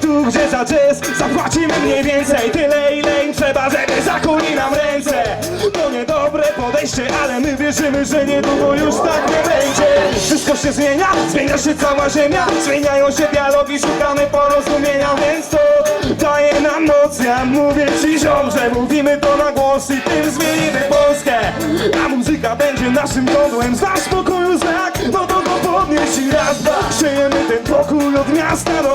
Tu gdzie za jazz zapłacimy mniej więcej Tyle ile im trzeba, żeby zakuli nam ręce. To niedobre podejście, ale my wierzymy, że niedługo już tak nie będzie. Wszystko się zmienia, zmienia się cała ziemia Zmieniają się dialogi, szukamy porozumienia Więc to daje nam moc. Ja mówię ci ziom, że mówimy to na głos I tym zmienimy Polskę. A muzyka będzie naszym godłem Znasz pokoju znak, no to go podnieś i raz, dwa. Szyjemy ten pokój od miasta do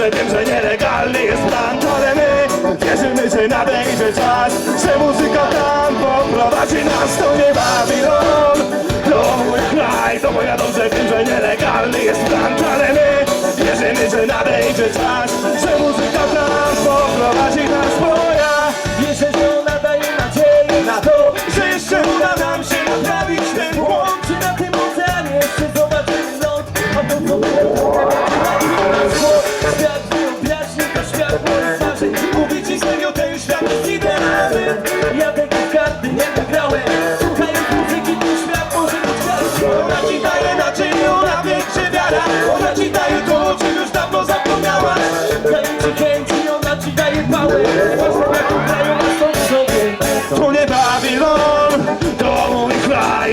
dobrze wiem, że nielegalny jest plan Ale my wierzymy, że nadejdzie czas Że muzyka tam poprowadzi nas To nie Babilon To mój kraj, no bo ja dobrze wiem, że nielegalny jest plan Ale my wierzymy, że nadejdzie czas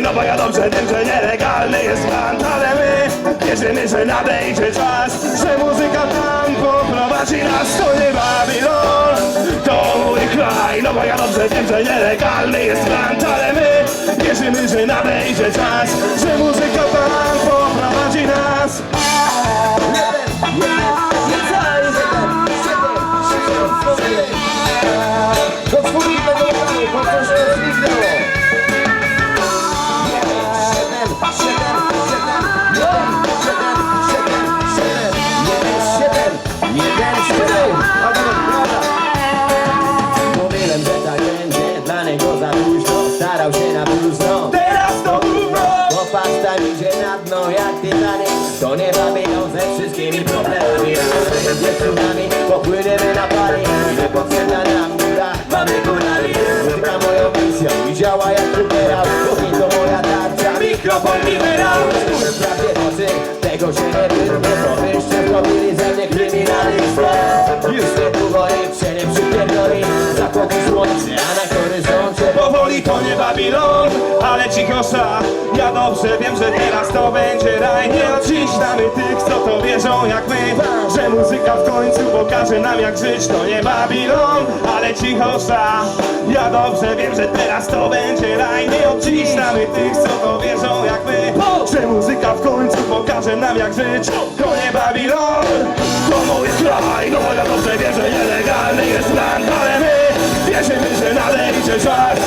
No bo ja dobrze wiem, że nielegalny jest plan Ale my wierzymy, że nadejdzie czas Że muzyka tam poprowadzi nas To nie Babilon, to mój kraj No bo ja dobrze wiem, że nielegalny jest plan Ale my wierzymy, że nadejdzie czas Że muzyka tam poprowadzi nas Do dno jak Titanic. To nie bawią ze wszystkimi problemami. Z dziewczynami popłyniemy na pali. Niepotrzebna nam góra, mamy górali Muzyka moją misją i działa jak futerał Kuchni to moja tarcza, mikrofon mi wyrał Wprawdzie nocy, tego się nie wyrwę Bo wyście zrobili ze mnie kryminalistę Już niedługo nic się nie przypierdoli. Zakończy słońce, a na horyzoncie Powoli to nie Babilon, ale cichosza Ja dobrze wiem, że teraz to będzie raj. Nie odciśnamy tych, co to wierzą jak my. Że muzyka w końcu pokaże nam jak żyć To nie Babilon, ale cichosza Ja dobrze wiem, że teraz to będzie raj. Nie odciśnamy tych, co to wierzą jak my. Że muzyka w końcu pokaże nam jak żyć To nie Babilon, to mój kraj No ja dobrze wiem, że nielegalny jest plan Ale my Wierzymy, że nadejdzie czas,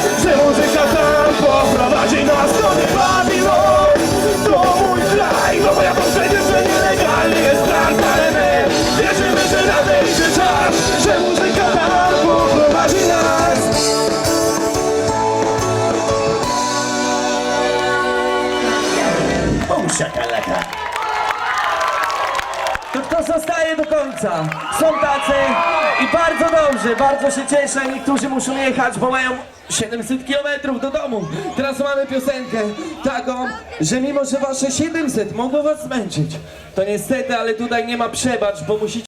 zostaje do końca? Są tacy i bardzo dobrze, bardzo się cieszę. Niektórzy muszą jechać, bo mają 700 km do domu. Teraz mamy piosenkę taką, że mimo, że wasze 700 mogło was zmęczyć, to niestety, ale tutaj nie ma przebacz, bo musicie